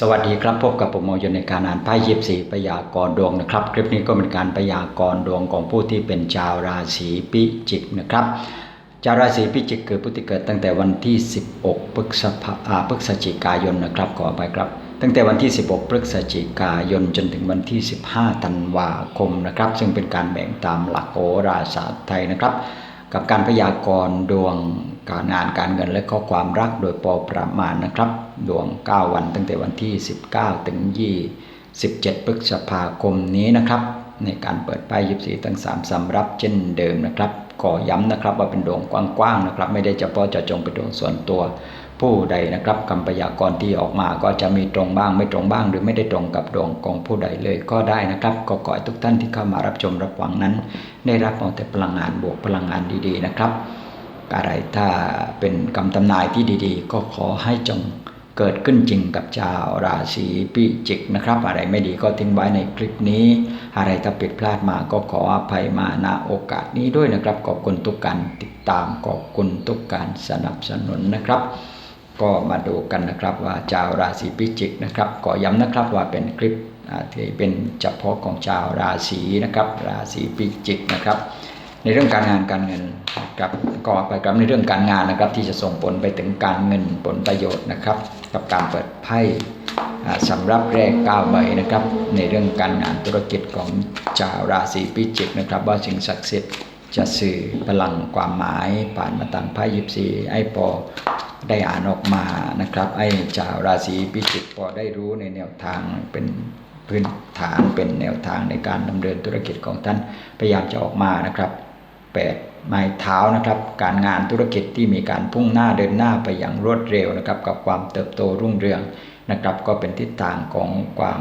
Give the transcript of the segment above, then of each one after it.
สวัสดีครับพบกับผมโมยนในการอ่านไพ่ยิบสีพยากรดวงนะครับ คลิปนี้ก็เป็นการพยากรดวงของผู้ที่เป็นชาวราศีพิจิกนะครับชาวราศีพิจิกคือผู้ที่เกิดตั้งแต่วันที่ 16 พฤษภาอ่าพฤศจิกายนนะครับขอไปครับ ตั้งแต่วันที่ 16 พฤศจิกายนจนถึงวันที่ 15 ธันวาคมนะครับ ซึ่งเป็นการแบ่งตามหลักโหราศาสตร์ไทยนะครับ กับการพยากรณ์ดวงการงานการเงินและข้อความรักโดยพอประมาณนะครับ ดวง 9 วันตั้งแต่วันที่ 19 ถึง 27พฤษภาคมนี้นะครับ ในการเปิดไพ่ยิบสีทั้ง 3สำรับเช่นเดิมนะครับขอย้ำนะครับว่าเป็นดวงกว้างๆนะครับ ไม่ได้เฉพาะเจาะจงเป็นดวงส่วนตัว ผู้ใดนะครับคำพยากรณ์ที่ออกมาก็จะมีตรงบ้างไม่ตรงบ้าง หรือไม่ได้ตรงกับดวงของผู้ใดเลยก็ได้นะครับก็ขอให้ทุกท่านที่เข้ามารับชมรับฟังนั้น ได้รับเอาแต่พลังงานบวกพลังงานดีๆนะครับ อะไรถ้าเป็นคำทำนายที่ดีๆ ก็ขอให้จงเกิดขึ้นจริงกับชาวราศีพิจิกนะครับ อะไรไม่ดีก็ทิ้งไว้ในคลิปนี้ อะไรถ้าผิดพลาดมาก็ขออภัยมาณโอกาสนี้ด้วยนะครับขอบคุณทุกการติดตามขอบคุณทุกการสนับสนุนนะครับ ก็มาดูกันนะครับว่าชาวราศีพิจิกนะครับขอย้ำนะครับว่าเป็นคลิปที่เป็นเฉพาะของชาวราศีนะครับ ราศีพิจิกนะครับ ในเรื่องการงานการเงินนะครับก็ไปกับในเรื่องการงานนะครับ ที่จะส่งผลไปถึงการเงินผลประโยชน์นะครับ กับการเปิดไพ่อ่าสำหรับแรก9ใบนะครับ ในเรื่องการงานธุรกิจของชาวราศีพิจิกนะครับ ว่าสิ่งศักดิ์สิทธิ์ จะสื่อพลังความหมายผ่านมาทางไพ่ยิปซีไอ้ปอได้อ่านออกมานะครับ ไอ้ชาวราศีพิจิกพอได้รู้ในแนวทางเป็นพื้นฐานเป็นแนวทางในการดำเนินธุรกิจของท่านพยายามจะออกมานะครับแปดไม้เท้านะครับ การงานธุรกิจที่มีการพุ่งหน้าเดินหน้าไปอย่างรวดเร็วนะครับ กับความเติบโตรุ่งเรืองนะครับ ก็เป็นทิศทางของความ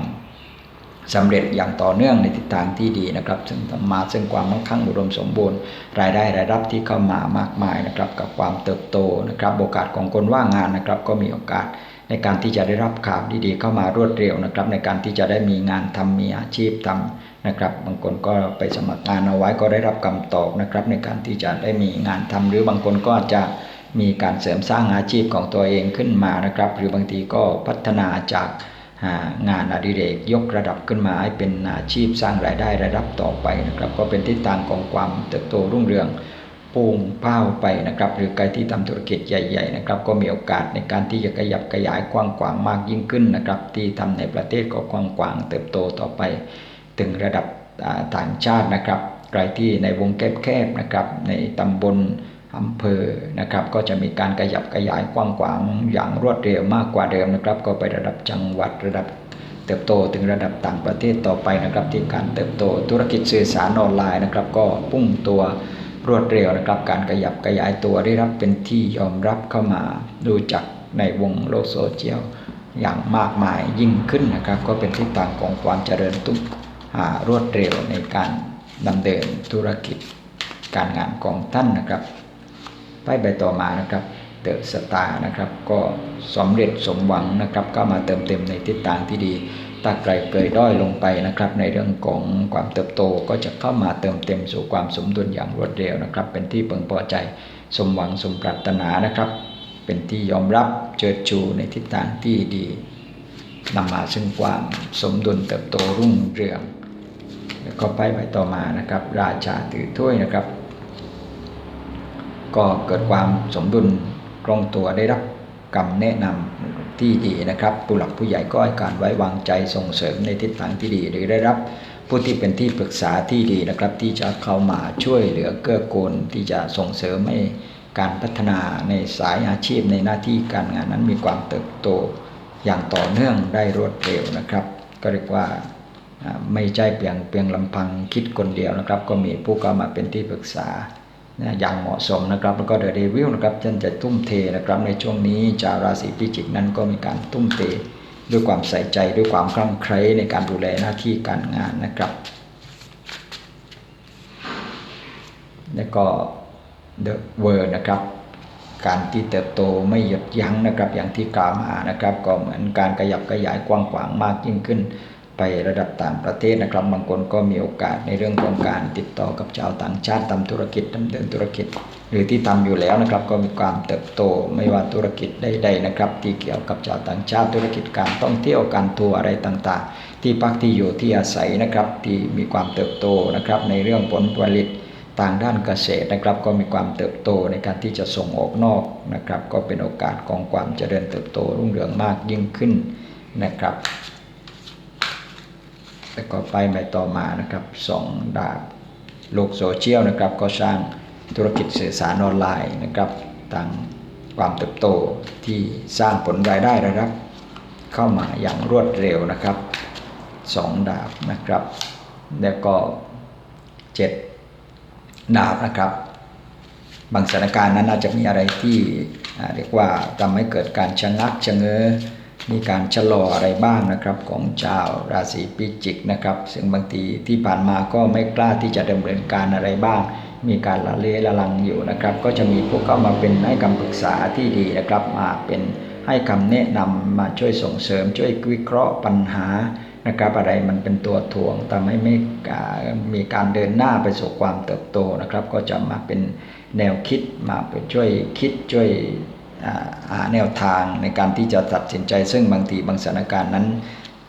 สำเร็จอย่างต่อเนื่องในทิศทางที่ดีนะครับ ซึ่งมาซึ่งความมั่งคั่งอุดมสมบูรณ์ รายได้รายรับที่เข้ามามากมายนะครับ กับความเติบโตนะครับ โอกาสของคนว่างงานนะครับ ก็มีโอกาสในการที่จะได้รับข่าวดีๆเข้ามารวดเร็วนะครับ ในการที่จะได้มีงานทำมีอาชีพทำนะครับ บางคนก็ไปสมัครงานเอาไว้ก็ได้รับคำตอบนะครับ ในการที่จะได้มีงานทำหรือบางคนก็จะมีการเสริมสร้างอาชีพของตัวเองขึ้นมานะครับ หรือบางทีก็พัฒนาจาก งานอดิเรกยกระดับขึ้นมาให้เป็นอาชีพสร้างรายได้รายรับต่อไปนะครับ ก็เป็นทิศทางของความเติบโตรุ่งเรืองปูงเป้าไปนะครับ หรือใครที่ทำธุรกิจใหญ่ ๆ นะครับ ก็มีโอกาสในการที่จะขยับขยายกว้างขวางมากยิ่งขึ้นนะครับ ที่ทำในประเทศก็กว้างขวางเติบโตต่อไป ถึงระดับอ่าต่างชาตินะครับใครที่ในวงแคบๆนะครับ ในตำบล อำเภอนะครับ ก็จะมีการขยับขยายกว้างขวางอย่างรวดเร็วมากกว่าเดิมนะครับ ก็ไประดับจังหวัดระดับเติบโตถึงระดับต่างประเทศต่อไปนะครับ ที่การเติบโตธุรกิจสื่อสารออนไลน์นะครับ ก็พุ่งตัวรวดเร็วนะครับ การขยับขยายตัวได้รับเป็นที่ยอมรับเข้ามาดูจากในวงโลกโซเชียลอย่างมากมายยิ่งขึ้นนะครับ ก็เป็นทิศทางของความเจริญตุ้ารวดเร็วในการดำเนินธุรกิจการงานของท่านนะครับ ไพ่ใบต่อมานะครับเดอะสตาร์นะครับ ก็สำเร็จสมหวังนะครับก็มาเติมเต็มในทิศทางที่ดีถ้าใครเกยด้อยลงไปนะครับ ในเรื่องของความเติบโตก็จะเข้ามาเติมเต็มสู่ความสมดุลอย่างรวดเร็วนะครับ เป็นที่พึงพอใจสมหวังสมปรารถนานะครับ เป็นที่ยอมรับเจิดชูในทิศทางที่ดีนำมาซึ่งความสมดุลเติบโตรุ่งเรืองแล้วก็ไปใบต่อมานะครับ ราชาถือถ้วยนะครับ ก็เกิดความสมดุลคล่องตัวได้รับคำแนะนำที่ดีนะครับผู้หลักผู้ใหญ่ก็ให้การไว้วางใจส่งเสริมในทิศทางที่ดี หรือได้รับผู้ที่เป็นที่ปรึกษาที่ดีนะครับ ที่จะเข้ามาช่วยเหลือเกื้อกูลที่จะส่งเสริมให้การพัฒนาในสายอาชีพในหน้าที่การงานนั้นมีความเติบโตอย่างต่อเนื่องได้รวดเร็วนะครับ ก็เรียกว่าไม่ใช่เพียงเพียงลำพังคิดคนเดียวนะครับ ก็มีผู้เข้ามาเป็นที่ปรึกษา อย่างเหมาะสมนะครับแล้วก็เดอะเดวิลนะครับท่านจะทุ่มเทนะครับในช่วงนี้ชาวราศีพิจิกนั้นก็มีการทุ่มเทด้วยความใส่ใจด้วยความคลั่งไคล้ในการดูแลหน้าที่การงานนะครับ แล้วก็ The World นะครับการที่เติบโตไม่หยุดยั้งนะครับอย่างที่กล่าวมานะครับ ก็เหมือนการขยับขยายกว้างขวางมากยิ่งขึ้น ไประดับต่างประเทศนะครับ บางคนก็มีโอกาสในเรื่องของการติดต่อกับชาวต่างชาติทำธุรกิจดำเนินธุรกิจ หรือที่ทำอยู่แล้วนะครับ ก็มีความเติบโตไม่ว่าธุรกิจใดๆนะครับ ที่เกี่ยวกับชาวต่างชาติธุรกิจการท่องเที่ยวการทัวร์อะไรต่างๆ ที่พักที่อยู่ที่อาศัยนะครับ ที่มีความเติบโตนะครับ ในเรื่องผลผลิตต่างด้านเกษตรนะครับก็มีความเติบโตในการที่จะส่งออกนอกนะครับ ก็เป็นโอกาสของความเจริญเติบโตรุ่งเรืองมากยิ่งขึ้นนะครับ แล้วก็ไปใบต่อมานะครับสองดาบโลกโซเชียลนะครับก็สร้างธุรกิจสื่อสารออนไลน์นะครับต่างความเติบโตที่สร้างผลรายได้นะครับเข้ามาอย่างรวดเร็วนะครับสองดาบนะครับ แล้วก็เจ็ดดาบนะครับ บางสถานการณ์นั้นอาจจะมีอะไรที่เรียกว่าทำให้เกิดการชะงักชะเง้อ มีการชะลออะไรบ้างนะครับของชาวราศีพิจิกนะครับ ซึ่งบางทีที่ผ่านมาก็ไม่กล้าที่จะดำเนินการอะไรบ้าง มีการละเลละลังอยู่นะครับ ก็จะมีพวกเข้ามาเป็นให้คำปรึกษาที่ดีนะครับมาเป็นให้คำแนะนำมาช่วยส่งเสริม ช่วยวิเคราะห์ปัญหานะครับอะไรมันเป็นตัวถ่วงทำให้ไม่อ่ามีการเดินหน้าไปสู่ความเติบโตนะครับ ก็จะมาเป็นแนวคิดมาไปช่วยคิดช่วย หาแนวทางในการที่จะตัดสินใจ ซึ่งบางทีบางสถานการณ์นั้น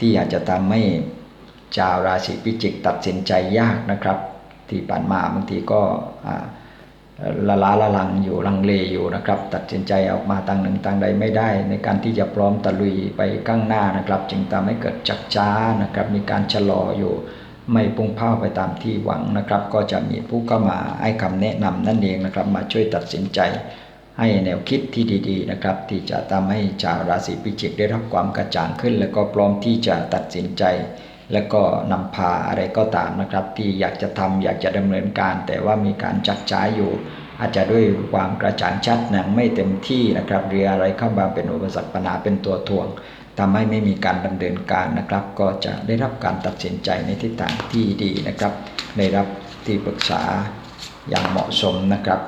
ที่อาจจะทำให้ชาวราศีพิจิกตัดสินใจยากนะครับ ที่ผ่านมาบางทีก็ละล้าละลังอยู่ลังเลอยู่นะครับ ตัดสินใจออกมาทางหนึ่งทางใดไม่ได้ ในการที่จะพร้อมตะลุยไปข้างหน้านะครับ จึงทำให้เกิดจักจ้านะครับ มีการชะลออยู่ไม่พุ่งเป้าไปตามที่หวังนะครับ ก็จะมีผู้เข้ามาให้คำแนะนำนั่นเองนะครับ มาช่วยตัดสินใจ ให้แนวคิดที่ดีๆนะครับ ที่จะทำให้ชาวราศีพิจิกได้รับความกระจ่างขึ้น แล้วก็พร้อมที่จะตัดสินใจ แล้วก็นำพาอะไรก็ตามนะครับ ที่อยากจะทำอยากจะดำเนินการ แต่ว่ามีการจักจ้ายอยู่ อาจจะด้วยความกระจ่างชัดนังไม่เต็มที่นะครับหรืออะไรเข้ามาเป็นอุปสรรคปัญหาเป็นตัวถ่วงทำให้ไม่มีการดำเนินการนะครับ ก็จะได้รับการตัดสินใจในทิศทางที่ดีนะครับได้รับที่ปรึกษาอย่างเหมาะสมนะครับ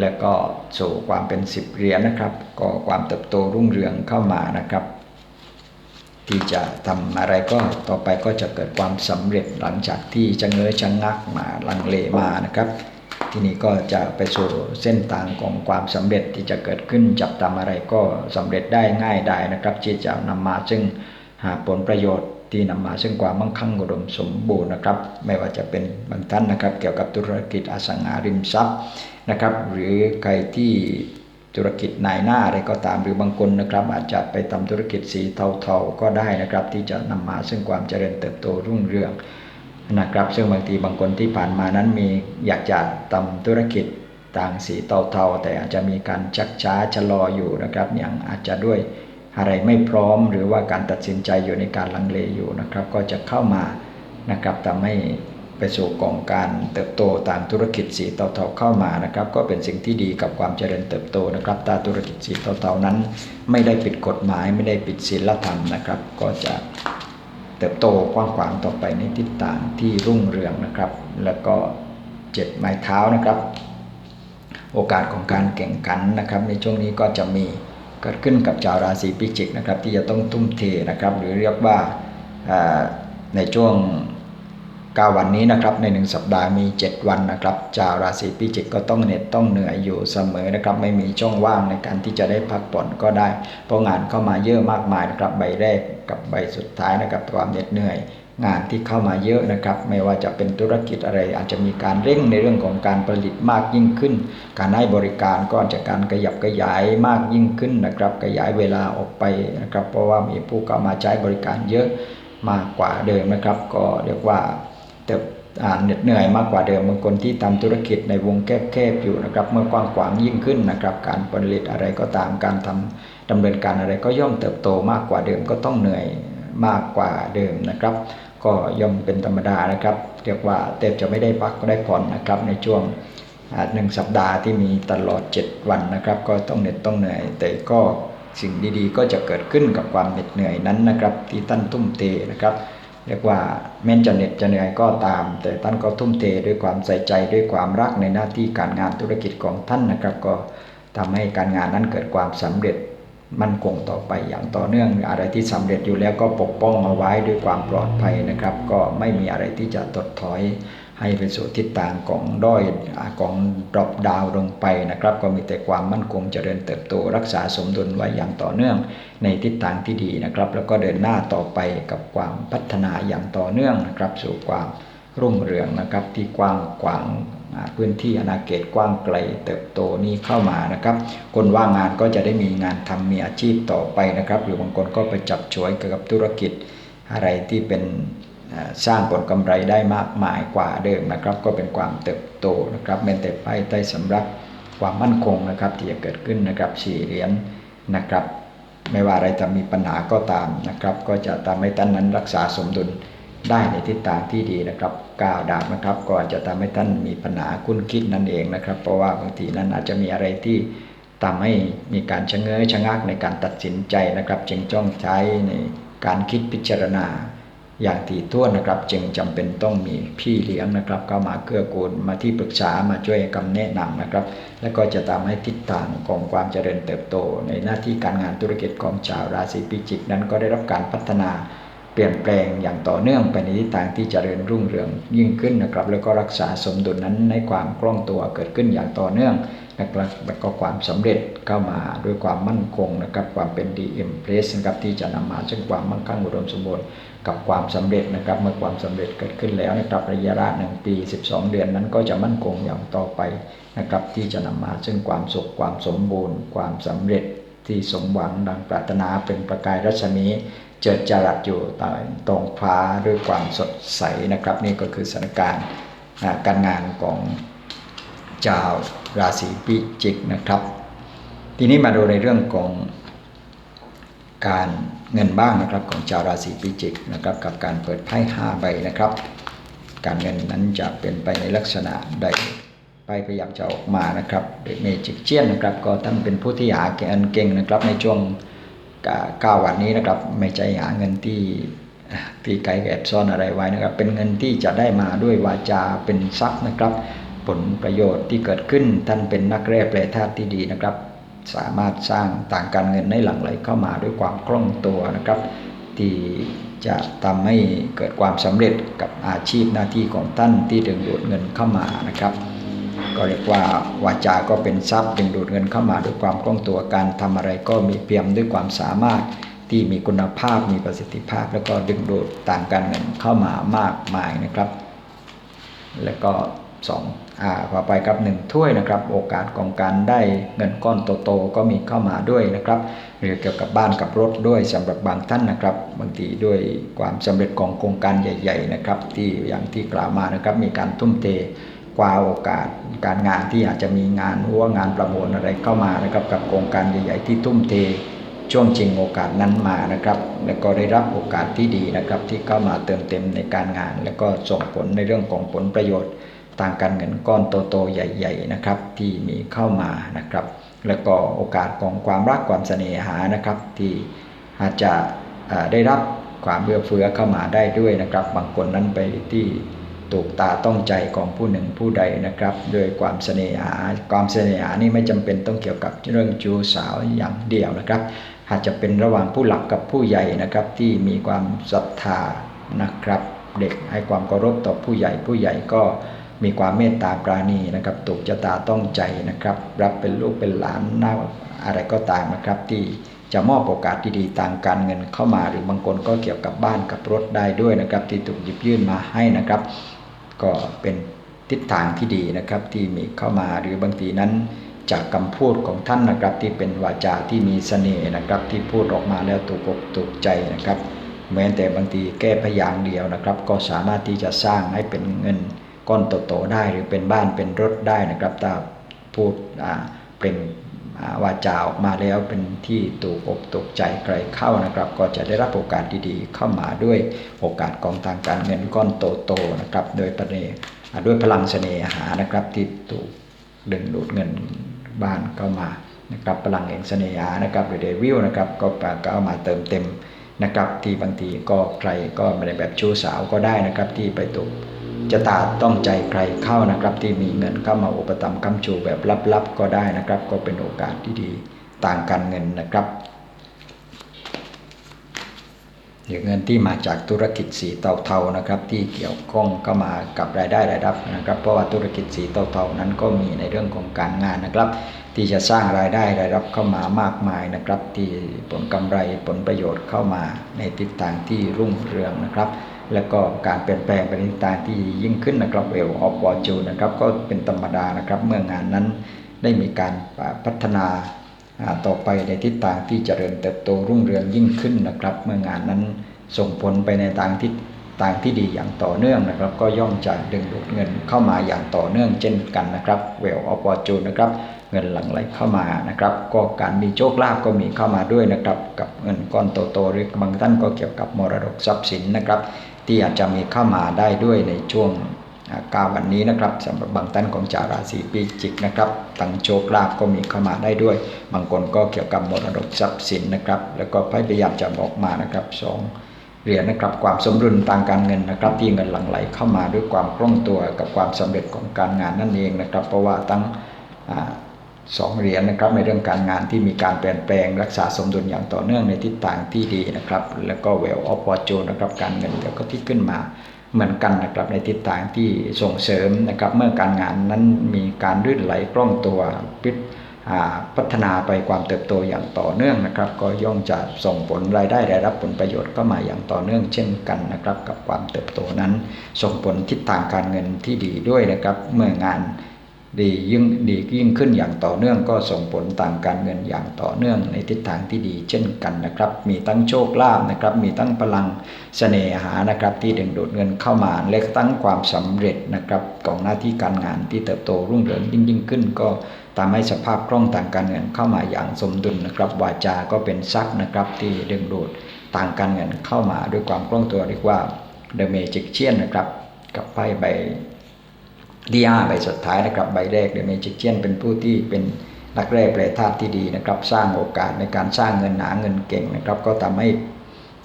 แล้วก็สู่ความเป็นสิบเหรียญนะครับก็ความเติบโตรุ่งเรืองเข้ามานะครับ ที่จะทำอะไรก็ต่อไปก็จะเกิดความสำเร็จหลังจากที่จะเงยชะงงักมาลังเลมานะครับ ทีนี้ก็จะไปสู่เส้นทางของความสำเร็จที่จะเกิดขึ้นจับทำอะไรก็สำเร็จได้ง่ายได้นะครับ ที่จะนำมาซึ่งหาผลประโยชน์ ที่นำมาซึ่งความมั่งคั่งอุดมสมบูรณ์นะครับ ไม่ว่าจะเป็นบางท่านนะครับ เกี่ยวกับธุรกิจอสังหาริมทรัพย์นะครับ หรือใครที่ธุรกิจนายหน้าอะไรก็ตามหรือบางคนนะครับ อาจจะไปทำธุรกิจสีเทาๆก็ได้นะครับ ที่จะนำมาซึ่งความเจริญเติบโตรุ่งเรืองนะครับ ซึ่งบางทีบางคนที่ผ่านมานั้นมีอยากจะทำธุรกิจต่างสีเทาๆแต่อาจจะมีการชักช้าชะลออยู่นะครับอย่างอาจจะด้วย อะไรไม่พร้อมหรือว่าการตัดสินใจอยู่ในการลังเลอยู่นะครับ ก็จะเข้ามานะครับทำให้ไปสู่กองการเติบโตตามธุรกิจสีเทาๆเข้ามานะครับ ก็เป็นสิ่งที่ดีกับความเจริญเติบโตนะครับตาธุรกิจสีเทาๆนั้น ไม่ได้ปิดกฎหมายไม่ได้ปิดศีลธรรมนะครับ ก็จะเติบโตกว้างขวางต่อไปในทิศทางที่รุ่งเรืองนะครับ แล้วก็เจ็ดไม้เท้านะครับ โอกาสของการแข่งขันนะครับ ในช่วงนี้ก็จะมี เกิดขึ้นกับชาวราศีพิจิกนะครับที่จะต้องทุ่มเทนะครับหรือเรียกว่าอ่าในช่วง9วันนี้นะครับใน 1 สัปดาห์มี 7 วันนะครับชาวราศีพิจิกก็ต้องเหน็ดต้องเหนื่อยอยู่เสมอนะครับไม่มีช่องว่างในการที่จะได้พักผ่อนก็ได้ เพราะงานเข้ามาเยอะมากมายนะครับใบแรกกับใบสุดท้ายนะครับความเหน็ดเหนื่อย งานที่เข้ามาเยอะนะครับ ไม่ว่าจะเป็นธุรกิจอะไร อาจจะมีการเร่งในเรื่องของการผลิตมากยิ่งขึ้น การให้บริการก็อาจจะการขยับขยายมากยิ่งขึ้นนะครับ ขยายเวลาออกไปนะครับ เพราะว่ามีผู้เข้ามาใช้บริการเยอะมากกว่าเดิมนะครับ ก็เรียกว่าเติบอ่าเหน็ดเหนื่อยมากกว่าเดิมบางคนที่ทำธุรกิจในวงแคบๆอยู่นะครับ เมื่อกว้างขวางยิ่งขึ้นนะครับ การผลิตอะไรก็ตามการทำดำเนินการอะไรก็ย่อมเติบโตมากกว่าเดิมก็ต้องเหนื่อย มากกว่าเดิมนะครับ ก็ย่อมเป็นธรรมดานะครับ เรียกว่าเต็มจะไม่ได้พักก็ได้ผ่อนนะครับ ในช่วงหนึ่งสัปดาห์ที่มีตลอด 7 วันนะครับ ก็ต้องเหน็ดต้องเหนื่อย แต่ก็สิ่งดีๆ ก็จะเกิดขึ้นกับความเหน็ดเหนื่อยนั้นนะครับ ที่ท่านทุ่มเทนะครับเรียกว่าแม้นจะเหน็ดจะเหนื่อยก็ตาม แต่ท่านก็ทุ่มเทด้วยความใส่ใจด้วยความรักในหน้าที่การงานธุรกิจของท่านนะครับ ก็ทำให้การงานนั้นเกิดความสำเร็จ มั่นคงต่อไปอย่างต่อเนื่องอะไรที่สำเร็จอยู่แล้วก็ปกป้องเอาไว้ด้วยความปลอดภัยนะครับ ก็ไม่มีอะไรที่จะตดถอยให้ไปสู่ทิศทางของด้อยของดรอปดาวลงไปนะครับ ก็มีแต่ความมั่นคงเจริญเติบโตรักษาสมดุลไว้อย่างต่อเนื่องในทิศทางที่ดีนะครับ แล้วก็เดินหน้าต่อไปกับความพัฒนาอย่างต่อเนื่องนะครับ สู่ความรุ่งเรืองนะครับที่กว้างขวาง พื้นที่อาณาเขตกว้างไกลเติบโตนี้เข้ามานะครับ คนว่างงานก็จะได้มีงานทำมีอาชีพต่อไปนะครับ หรือบางคนก็ไปจับฉวยเกี่ยวกับธุรกิจอะไรที่เป็นสร้างผลกำไรได้มากมายกว่าเดิมนะครับ ก็เป็นความเติบโตนะครับเป็นแต่ไพ่ใต้สำรับความมั่นคงนะครับที่จะเกิดขึ้นนะครับสี่เหรียญนะครับ ไม่ว่าอะไรจะมีปัญหาก็ตามนะครับ ก็จะทำให้ท่านนั้นรักษาสมดุล ได้ในทิศทางที่ดีนะครับก้าวดาบนะครับก็อาจจะทำให้ท่านมีปัญหาคุ้นคิดนั่นเองนะครับ เพราะว่าบางทีนั้นอาจจะมีอะไรที่ทำให้มีการชะเง้อชะงักในการตัดสินใจนะครับ จึงจ้องใช้ในการคิดพิจารณา อย่างถี่ถ้วนนะครับ จึงจำเป็นต้องมีพี่เลี้ยงนะครับ เข้ามาเกื้อกูลมาที่ปรึกษามาช่วยคำแนะนำนะครับ และก็จะทำให้ทิศทางของความเจริญเติบโต ในหน้าที่การงานธุรกิจของชาวราศีพิจิกนั้นก็ได้รับการพัฒนา เปลี่ยนแปลงอย่างต่อเนื่องไปในทิศทางที่จเจริญรุ่งเรืองยิ่งขึ้นนะครับ แล้วก็รักษาสมดุลนั้นในความคล่องตัวเกิดขึ้นอย่างต่อเนื่องนะครับแล้วก็ความสำเร็จเข้ามาด้วยความมั่นคงนะครับ ความเป็นดีเอ็มเพรสนะครับที่จะนำมาซึ่งความมั่งคั่งอุดมสมบูรณ์กับความสำเร็จนะครับ เมื่อความสำเร็จเกิดขึ้นแล้วนะครับระยะหนึ่งปี 12 เดือนนั้นก็จะมั่นคงอย่างต่อไปนะครับที่จะนำมาซึ่งความสุขความสมบูรณ์ ความสำเร็จที่สมหวังดังปรารถนาเป็นประกายรัศมี เจิดจรัสอยู่ตรงฟ้าด้วยความสดใสนะครับ นี่ก็คือสถานการณ์การงานของชาวราศีพิจิกนะครับ ทีนี้มาดูในเรื่องของการเงินบ้างนะครับของชาวราศีพิจิกนะครับ กับการเปิดไพ่ห้าใบนะครับ การเงินนั้นจะเป็นไปในลักษณะใดไปพยายามจะออกมานะครับโดยเมจิกเจียนนะครับ ก็ท่านเป็นผู้ที่หาเก่งนะครับในช่วง ก้าวันนี้นะครับ ไม่ใช่หาเงินที่ที่ไกลแอบซ่อนอะไรไว้นะครับ เป็นเงินที่จะได้มาด้วยวาจาเป็นทรัพย์นะครับ ผลประโยชน์ที่เกิดขึ้นท่านเป็นนักแร่แปรธาตุที่ดีนะครับ สามารถสร้างต่างการเงินให้หลั่งไหลเข้ามาด้วยความคล่องตัวนะครับ ที่จะทำให้เกิดความสำเร็จกับอาชีพหน้าที่ของท่านที่ดึงดูดเงินเข้ามานะครับ ก็เรียกว่าวาจาก็เป็นทรัพย์ดึงดูดเงินเข้ามาด้วยความคล่องตัวการทำอะไรก็มีเพียมด้วยความสามารถที่มีคุณภาพมีประสิทธิภาพ แล้วก็ดึงดูดต่างการเงินเข้ามามากมายนะครับ แล้วก็สองอ่าต่อไปครับหนึ่งถ้วยนะครับ โอกาสของการได้เงินก้อนโตๆก็มีเข้ามาด้วยนะครับหรือเกี่ยวกับบ้านกับรถด้วยสำหรับบางท่านนะครับ บางทีด้วยความสำเร็จของโครงการใหญ่ ๆ นะครับ ที่อย่างที่กล่าวมานะครับมีการทุ่มเท กว่าโอกาสการงานที่อาจจะมีงานหัวงานประมูลอะไรเข้ามานะครับกับโครงการใหญ่ ๆ ที่ทุ่มเทช่วงจริงโอกาสนั้นมานะครับ แล้วก็ได้รับโอกาสที่ดีนะครับ ที่เข้ามาเติมเต็มในการงาน แล้วก็ส่งผลในเรื่องของผลประโยชน์ทางการเงินก้อนโตๆใหญ่ ๆนะครับ ที่มีเข้ามานะครับ แล้วก็โอกาสของความรักความเสน่หานะครับ ที่อาจจะได้รับความเบื่อเฟือเข้ามาได้ด้วยนะครับ บางคนนั้นไปที่ ถูกตาต้องใจของผู้หนึ่งผู้ใดนะครับโดยความเสน่หา ความเสน่หานี่ไม่จำเป็นต้องเกี่ยวกับเรื่องจูสาวอย่างเดียวนะครับ อาจจะเป็นระหว่างผู้หลักกับผู้ใหญ่นะครับที่มีความศรัทธานะครับ เด็กให้ความเคารพต่อผู้ใหญ่ผู้ใหญ่ก็มีความเมตตาปราณีนะครับถูกจตาต้องใจนะครับ รับเป็นลูกเป็นหลานน่าอะไรก็ตามนะครับ ที่จะมอบโอกาสดีๆทางการเงินเข้ามา หรือบางคนก็เกี่ยวกับบ้านกับรถได้ด้วยนะครับ ที่ถูกหยิบยื่นมาให้นะครับ ก็เป็นทิศทางที่ดีนะครับที่มีเข้ามาหรือบางทีนั้น จากคำพูดของท่านนะครับที่เป็นวาจาที่มีเสน่ห์นะครับ ที่พูดออกมาแล้วถูกอกถูกใจนะครับแม้แต่บางทีแก้พยางเดียวนะครับ ก็สามารถที่จะสร้างให้เป็นเงินก้อนโตๆได้หรือเป็นบ้านเป็นรถได้นะครับถ้าพูดอ่า เป็นวาจาออกมาแล้วเป็นที่ถูกอกถูกใจใครเข้านะครับ ก็จะได้รับโอกาสดีๆ เข้ามาด้วยโอกาสของทางการเงินก้อนโตๆนะครับ โดยประเนด้วยพลังเสน่หานะครับที่ถูกดึงดูดเงินบ้านเข้ามานะครับพลังแห่งเสน่หานะครับหรือเดวิลนะครับก็ก็เอามาเติมเต็มนะครับที่บางทีก็ใครก็ไม่ได้แบบชู้สาวก็ได้นะครับที่ไปถูก จะตาต้องใจใครเข้านะครับ ที่มีเงินเข้ามาอุปถัมภ์คำชูแบบลับๆ ก็ได้นะครับ ก็เป็นโอกาสที่ดีต่างการเงินนะครับหรือเงินที่มาจากธุรกิจสีเทาๆนะครับ ที่เกี่ยวข้องเข้ามากับรายได้รายรับนะครับ เพราะว่าธุรกิจสีเทาๆนั้นก็มีในเรื่องของการงานนะครับ ที่จะสร้างรายได้รายรับเข้ามามากมายนะครับ ที่ผลกำไรผลประโยชน์เข้ามาในทิศทางที่รุ่งเรืองนะครับ แล้วก็การเปลี่ยนแปลงไปในทางที่ยิ่งขึ้นนะครับเวลออฟวอร์จูนะครับก็เป็นธรรมดานะครับ เมื่องานนั้นได้มีการพัฒนาต่อไปในทิศทางที่เจริญเติบโตรุ่งเรืองยิ่งขึ้นนะครับ เมื่องานนั้นส่งผลไปในทางทิศทางที่ดีอย่างต่อเนื่องนะครับ ก็ย่อมจะดึงดูดเงินเข้ามาอย่างต่อเนื่องเช่นกันนะครับเวลออฟวอร์จูนะครับเงินหลั่งไหลเข้ามานะครับ ก็การมีโชคลาภก็มีเข้ามาด้วยนะครับ กับเงินก้อนโตๆหรือบางท่านก็เกี่ยวกับมรดกทรัพย์สินนะครับ ที่อาจจะมีเข้ามาได้ด้วยในช่วงกาวันนี้นะครับสำหรับบางท่านของจาราศีปีจิกนะครับตั้งโชคลาภก็มีเข้ามาได้ด้วย บางคนก็เกี่ยวกับมรดกทรัพย์สินนะครับ แล้วก็พยายามจะบอกมานะครับสองเหรียญนะครับความสมดุลทางการเงินนะครับ ที่เงินหลั่งไหลเข้ามาด้วยความคล่องตัวกับความสำเร็จของการงานนั่นเองนะครับ เพราะว่าตั้ง สองเหรียญนะครับในเรื่องการงานที่มีการเปลี่ยนแปลงรักษาสมดุลอย่างต่อเนื่องในทิศทางที่ดีนะครับ แล้วก็เวลออฟวอร์จูนะครับการเงินเดียวก็ที่ขึ้นมาเหมือนกันนะครับในทิศทางที่ส่งเสริมนะครับ เมื่อการงานนั้นมีการรื่นไหลคล่องตัวพิพัฒนาไปความเติบโตอย่างต่อเนื่องนะครับ ก็ย่อมจะส่งผลรายได้ได้รับผลประโยชน์ก็มาอย่างต่อเนื่องเช่นกันนะครับ กับความเติบโตนั้น ส่งผลทิศทางการเงินที่ดีด้วยนะครับ เมื่องาน ดียิ่งดียิ่งขึ้นอย่างต่อเนื่องก็ส่งผลต่างการเงินอย่างต่อเนื่องในทิศทางที่ดีเช่นกันนะครับ มีทั้งโชคลาภนะครับ มีทั้งพลังเสน่หานะครับ ที่ดึงดูดเงินเข้ามาและตั้งความสำเร็จนะครับของหน้าที่การงานที่เติบโตรุ่งเรืองยิ่งยิ่งขึ้น ก็ทำให้สภาพคล่องทางการเงินเข้ามาอย่างสมดุลนะครับวาจาก็เป็นทรัพย์นะครับที่ดึงดูดต่างการเงินเข้ามาด้วยความคล่องตัวเรียกว่าเดเมจิกเชียนนะครับกับไพ่ใบ ดีอาใบสุดท้ายนะครับใบแรกเดอะเมจิกเชียนเป็นผู้ที่เป็นนักแร่แปรธาตุที่ดีนะครับ สร้างโอกาสในการสร้างเงินหนาเงินเก่งนะครับ ก็ทำให้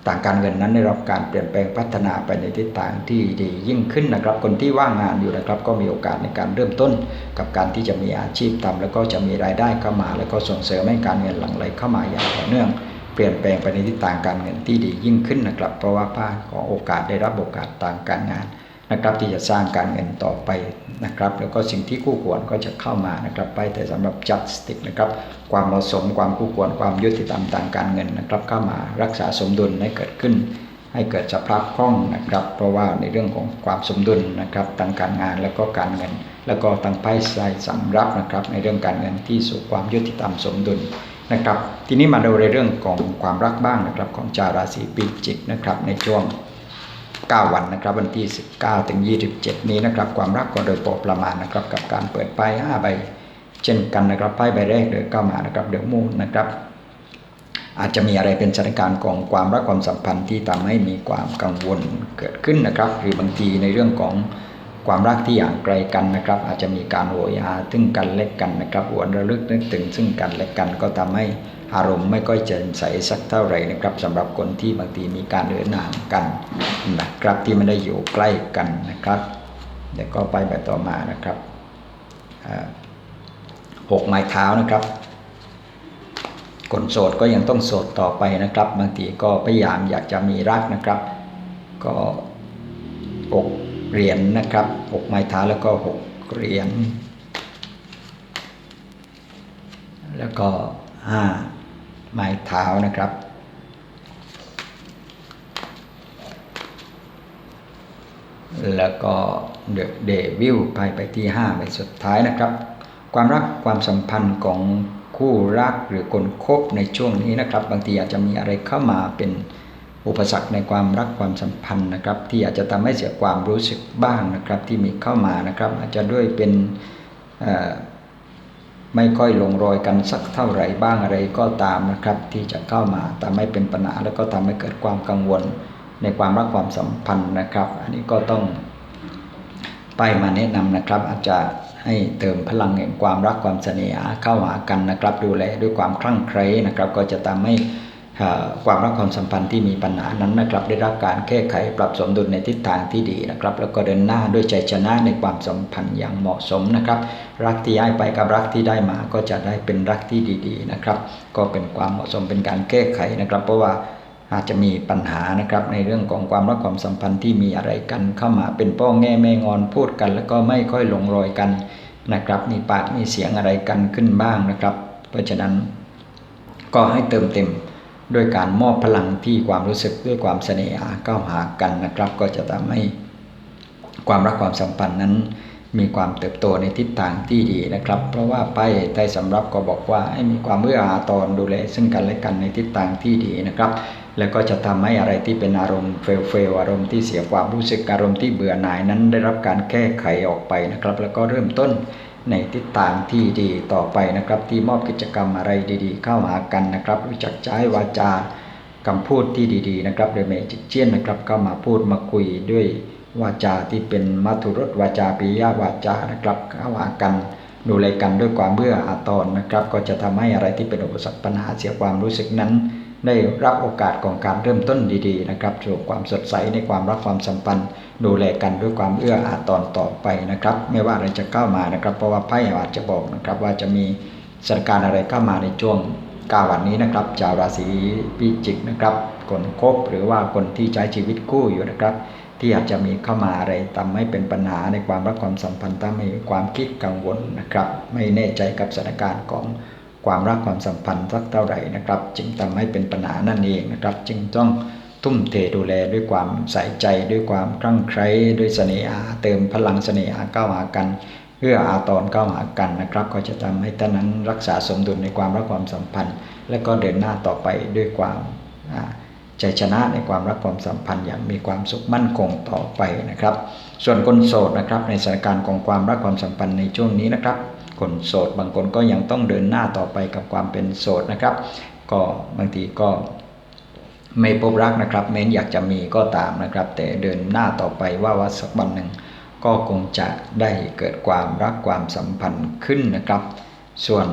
ต่างการเงินนั้นได้รับการเปลี่ยนแปลงพัฒนาไปในทิศทางที่ดียิ่งขึ้นนะครับ คนที่ว่างงานอยู่นะครับ ก็มีโอกาสในการเริ่มต้น กับการที่จะมีอาชีพทำแล้วก็จะมีรายได้เข้ามา แล้วก็ส่งเสริมให้การเงินหลั่งไหลเข้ามาอย่างต่อเนื่อง เปลี่ยนแปลงไปในทิศทางการเงินที่ดียิ่งขึ้นนะครับ เพราะว่าผ้าของโอกาสได้รับโอกาสต่างการงาน นะครับที่จะสร้างการเงินต่อไปนะครับ แล้วก็สิ่งที่คู่ควรก็จะเข้ามานะครับไปแต่สำหรับจัดสติกนะครับความเหมาะสมความคู่ควรความยุติธรรมทางการเงินนะครับ เข้ามารักษาสมดุลให้เกิดขึ้น ให้เกิดสภาพคล่องนะครับ เพราะว่าในเรื่องของความสมดุลนะครับทางการงานแล้วก็การเงิน แล้วก็ทางไพ่ใส่สำรับนะครับ ในเรื่องการเงินที่สู่ความยุติธรรมสมดุลนะครับ ทีนี้มาดูในเรื่องของความรักบ้างนะครับของจาวราศีปีจิกนะครับในช่วง 9 วันนะครับ วันที่ 19 ถึง 27 นี้นะครับ ความรักก็โดยประมาณนะครับ กับการเปิดไพ่5ใบเช่นกันนะครับไพ่ใบแรกเดือเข้ามานะครับ เดือมูนนะครับ อาจจะมีอะไรเป็นสถานการณ์ของความรักความสัมพันธ์ที่ทำให้มีความกังวลเกิดขึ้นนะครับ หรือบางทีในเรื่องของ ความรักที่อย่างไกลกันนะครับ อาจจะมีการโหยหาถึงกันเล็กกันนะครับหวนระลึกนึกถึงซึ่งกันและกันก็ทำให้อารมณ์ไม่ค่อยเจนใสสักเท่าไหร่นะครับสำหรับคนที่บางทีมีการเดินห่างกันนะครับที่ไม่ได้อยู่ใกล้กันนะครับเดี๋ยวก็ไปแบบต่อมานะครับหกไม้เท้านะครับคนโสดก็ยังต้องโสดต่อไปนะครับบางทีก็พยายามอยากจะมีรักนะครับ ก็อก เหรียญนนะครับหกไม้เท้าแล้วก็หกเหรียญแล้วก็ห้าไม้เท้านะครับแล้วก็เดอะเดวิลไปไปที่5ใบสุดท้ายนะครับ ความรักความสัมพันธ์ของคู่รักหรือคนคบในช่วงนี้นะครับ บางทีอาจจะมีอะไรเข้ามาเป็น อุปสรรคในความรักความสัมพันธ์นะครับ ที่อาจจะทำให้เสียความรู้สึกบ้างนะครับ ที่มีเข้ามานะครับ อาจจะด้วยเป็นไม่ค่อยลงรอยกันสักเท่าไหร่บ้างอะไรก็ตามนะครับ ที่จะเข้ามาแต่ไม่เป็นปัญหาแล้วก็ทำให้เกิดความกังวลในความรักความสัมพันธ์นะครับ อันนี้ก็ต้องไปมาแนะนำนะครับ อาจจะให้เติมพลังแห่งความรักความเสน่หาเข้าหากันนะครับ ดูแลด้วยความคลั่งไคล้นะครับ ก็จะทำให้ ความรักความสัมพันธ์ที่มีปัญหานั้นนะครับ ได้รับการแก้ไขปรับสมดุลในทิศทางที่ดีนะครับ แล้วก็เดินหน้าด้วยใจชนะในความสัมพันธ์อย่างเหมาะสมนะครับ รักที่ย้ายไปกับรักที่ได้มาก็จะได้เป็นรักที่ดี ๆนะครับ ก็เป็นความเหมาะสมเป็นการแก้ไขนะครับ เพราะว่าอาจจะมีปัญหานะครับในเรื่องของความรักความสัมพันธ์ที่มีอะไรกันเข้ามาเป็นป้อแง่แม่งอนพูดกัน แล้วก็ไม่ค่อยลงรอยกันนะครับมีปากมีเสียงอะไรกันขึ้นบ้างนะครับ เพราะฉะนั้นก็ให้เติมเต็ม ด้วยการมอบพลังที่ความรู้สึกด้วยความเสน่หาเข้าหากันนะครับ ก็จะทำให้ความรักความสัมพันธ์นั้น มีความเติบโตในทิศทางที่ดีนะครับ เพราะว่าไพ่ไทยสำรับก็บอกว่าให้มีความเอื้ออาทรดูแลซึ่งกันและกันในทิศทางที่ดีนะครับ แล้วก็จะทำให้อะไรที่เป็นอารมณ์เฟลเฟลอารมณ์ที่เสียความรู้สึกอารมณ์ที่เบื่อหน่ายนั้นได้รับการแก้ไขออกไปนะครับ แล้วก็เริ่มต้น ในทิศทางที่ดีต่อไปนะครับ ที่มอบกิจกรรมอะไรดีๆ เข้าหากันนะครับรู้จักใช้วาจาคำพูดที่ดีๆนะครับโดยเมจิเจียนนะครับเข้ามาพูดมาคุยด้วยวาจาที่เป็นมัทุรสวาจาปิยวาจานะครับเข้าหากันดูแลกันด้วยความเบื่ออาทรนนะครับ ก็จะทำให้อะไรที่เป็นอุปสรรคปัญหาเสียความรู้สึกนั้น ได้รับโอกาสของการเริ่มต้นดีๆนะครับสู่ความสดใสในความรักความสัมพันธ์ ดูแลกันด้วยความเอื้ออาทรต่อไปนะครับ ไม่ว่าอะไรจะเข้ามานะครับ เพราะว่าไพ่อาจจะบอกนะครับว่าจะมีสถานการณ์อะไรเข้ามาในช่วงกาวันนี้นะครับชาวราศีพิจิกนะครับคนคบหรือว่าคนที่ใช้ชีวิตคู่อยู่นะครับ ที่อาจจะมีเข้ามาอะไรทำให้เป็นปัญหาในความรักความสัมพันธ์ทำให้ความคิดกังวลนะครับ ไม่แน่ใจกับสถานการณ์ของ ความรักความสัมพันธ์สักเท่าไหร่นะครับ จึงทำให้เป็นปัญหานั่นเองนะครับ จึงต้องทุ่มเทดูแลด้วยความใส่ใจด้วยความคลั่งไคล้ด้วยเสน่หาเติมพลังเสน่หาเข้าหากันเพื่ออาตอนเข้าหากันนะครับ ก็จะทำให้ท่านนั้นรักษาสมดุลในความรักความสัมพันธ์ และก็เดินหน้าต่อไปด้วยความใจชนะในความรักความสัมพันธ์อย่างมีความสุขมั่นคงต่อไปนะครับ ส่วนคนโสดนะครับในสถานการณ์ของความรักความสัมพันธ์ในช่วงนี้นะครับ คนโสดบางคนก็ยังต้องเดินหน้าต่อไปกับความเป็นโสดนะครับ ก็บางทีก็ไม่พบรักนะครับแม้นอยากจะมีก็ตามนะครับ แต่เดินหน้าต่อไปว่าว่าสักวันหนึ่งก็คงจะได้เกิดความรักความสัมพันธ์ขึ้นนะครับ ส่วน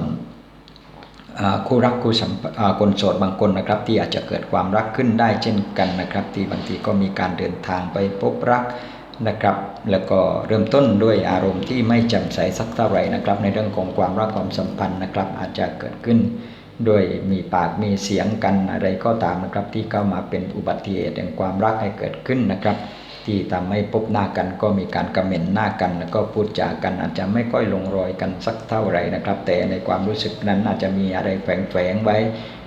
คู่รักคู่สัมคนโสดบางคนนะครับ ที่อาจจะเกิดความรักขึ้นได้เช่นกันนะครับ ที่บางทีก็มีการเดินทางไปพบรัก นะครับ แล้วก็เริ่มต้นด้วยอารมณ์ที่ไม่แจ่มใสสักเท่าไหร่นะครับ ในเรื่องของความรักความสัมพันธ์นะครับ อาจจะเกิดขึ้นด้วยมีปากมีเสียงกันอะไรก็ตามนะครับ ที่เข้ามาเป็นอุบัติเหตุแห่งความรักให้เกิดขึ้นนะครับ ที่ทำให้พบหน้ากันก็มีการกระเม็นหน้ากัน แล้วก็พูดจากันอาจจะไม่ค่อยลงรอยกันสักเท่าไหร่นะครับ แต่ในความรู้สึกนั้นอาจจะมีอะไรแฝงๆไว้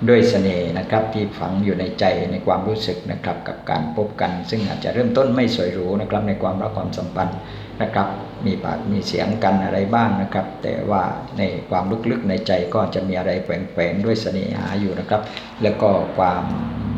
ด้วยเสน่ห์นะครับ ที่ฝังอยู่ในใจในความรู้สึกนะครับกับการพบกัน ซึ่งอาจจะเริ่มต้นไม่สวยหรูนะครับในความรักความสัมพันธ์ นะครับ มีปากมีเสียงกันอะไรบ้างนะครับ แต่ว่าในความลึกๆในใจก็จะมีอะไรแฝงๆด้วยเสน่หาอยู่นะครับ แล้วก็ความ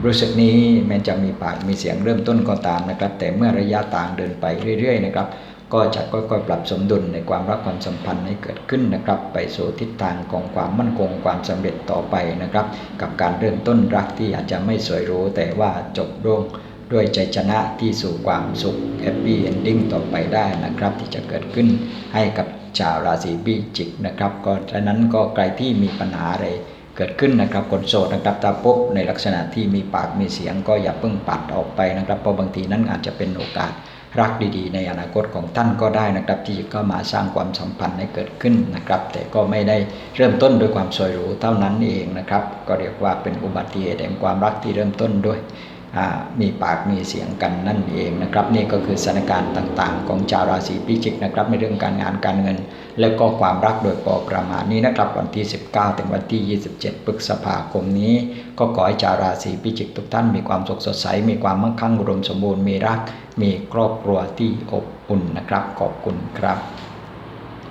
รู้สึกนี้แม้จะมีปากมีเสียงเริ่มต้นก็ตามนะครับ แต่เมื่อระยะต่างเดินไปเรื่อย ๆ นะครับ ก็จะค่อยๆปรับสมดุลในความรักความสัมพันธ์ให้เกิดขึ้นนะครับ ไปสู่ทิศทางของความมั่นคงความสำเร็จต่อไปนะครับ กับการเริ่มต้นรักที่อาจจะไม่สวยรู้แต่ว่าจบลง ด้วยใจชนะที่สู่ความสุขแฮปปี้เอนดิ้งต่อไปได้นะครับ ที่จะเกิดขึ้นให้กับชาวราศีพิจิกนะครับก็ฉะนั้นก็ใครที่มีปัญหาอะไรเกิดขึ้นนะครับคนโสดนะครับถ้าพบในลักษณะที่มีปากมีเสียงก็อย่าเพิ่งปัดออกไปนะครับเพราะบางทีนั้นอาจจะเป็นโอกาสรักดีๆ ในอนาคตของท่านก็ได้นะครับ ที่จะเข้ามาสร้างความสัมพันธ์ให้เกิดขึ้นนะครับ แต่ก็ไม่ได้เริ่มต้นด้วยความสวยหรูเท่านั้นเองนะครับ ก็เรียกว่าเป็นอุบัติเหตุแห่งความรักที่เริ่มต้นด้วย มีปากมีเสียงกันนั่นเองนะครับ นี่ก็คือสถานการณ์ต่างๆ ของชาวราศีพิจิกนะครับ ในเรื่องการงานการเงิน และก็ความรักโดยปอประมาณนี้นะครับ วันที่ 19 ถึงวันที่ 27 พฤษภาคมนี้ ก็ขอให้ชาวราศีพิจิกทุกท่านมีความสุขสดใส มีความมั่งคั่งอุดมสมบูรณ์มีรัก มีครอบครัวที่อบอุ่นนะครับ ขอบคุณครับ